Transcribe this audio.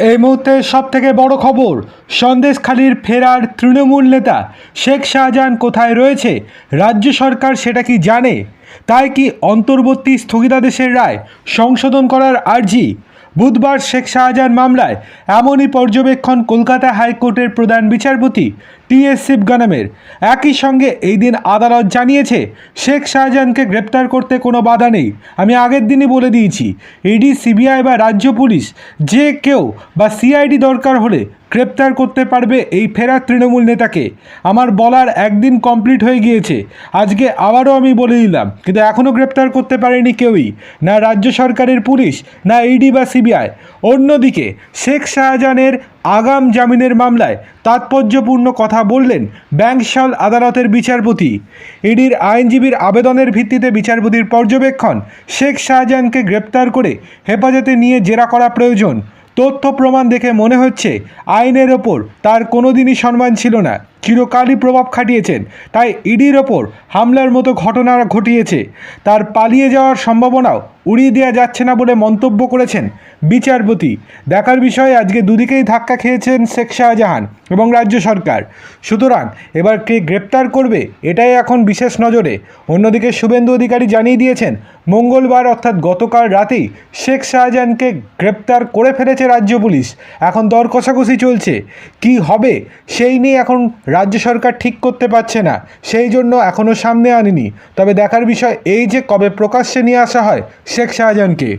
এই মুহূর্তে সব থেকে বড় খবর, সন্দেশখালীর ফেরার তৃণমূল নেতা শেখ শাহজাহান কোথায় রয়েছে, রাজ্য সরকার সেটা কি জানে? তাই কি অন্তর্বর্তী স্থগিতাদেশের রায় সংশোধন করার আর্জি বুধবার শেখ শাহজাহান মামলায় এমনই পর্যবেক্ষণ কলকাতা হাইকোর্টের প্রধান বিচারপতি টি এস শিবগানামের। একই সঙ্গে এই দিন আদালত জানিয়েছে, শেখ শাহজাহানকে গ্রেপ্তার করতে কোনো বাধা নেই। আমি আগের দিনই বলে দিয়েছি ইডি সিবিআই বা রাজ্য পুলিশ যে কেউ বা সিআইডি দরকার হলে গ্রেপ্তার করতে পারবে এই ফেরার তৃণমূল নেতাকে। আমার বলার একদিন কমপ্লিট হয়ে গিয়েছে। আজকে আবারও আমি বলে দিলাম, কিন্তু এখনও গ্রেপ্তার করতে পারেনি কেউই। না রাজ্য সরকারের পুলিশ, না ইডি বা সিবিআই অন্যদিকে, শেখ শাহজাহানের আগাম জামিনের মামলায় তাৎপর্যপূর্ণ কথা বললেন ব্যাংকশাল আদালতের বিচারপতি। ইডির আইনজীবীর আবেদনের ভিত্তিতে বিচারপতির পর্যবেক্ষণ শেখ শাহজাহানকে গ্রেপ্তার করে হেফাজতে নিয়ে জেরা করা প্রয়োজন। তথ্য প্রমাণ দেখে মনে হচ্ছে আইনের ওপর তার কোনো দিনই সম্মান ছিল না। চিরকালই প্রভাব খাটিয়েছেন। তাই ইডির ওপর হামলার মতো ঘটনা ঘটিয়েছে। তার পালিয়ে যাওয়ার সম্ভাবনাও উড়িয়ে দেওয়া যাচ্ছে না বলে মন্তব্য করেছেন বিচারপতি। দেখার বিষয়ে, আজকে দুদিকেই ধাক্কা খেয়েছেন শেখ শাহজাহান এবং রাজ্য সরকার। সুতরাং এবার কে গ্রেপ্তার করবে, এটাই এখন বিশেষ নজরে। অন্যদিকে শুভেন্দু অধিকারী জানিয়ে দিয়েছেন, মঙ্গলবার অর্থাৎ গতকাল রাতেই শেখ শাহজাহানকে গ্রেপ্তার করে ফেলেছে রাজ্য পুলিশ। এখন দর কষাকষি চলছে। কি হবে, সেই নিয়ে এখন রাজ্য সরকার ঠিক করতে পারছে না, সেই জন্য এখনও সামনে আনেনি। তবে দেখার বিষয় এই যে কবে প্রকাশ্যে নিয়ে আসা হয়, শেখ শাহজাহানকে।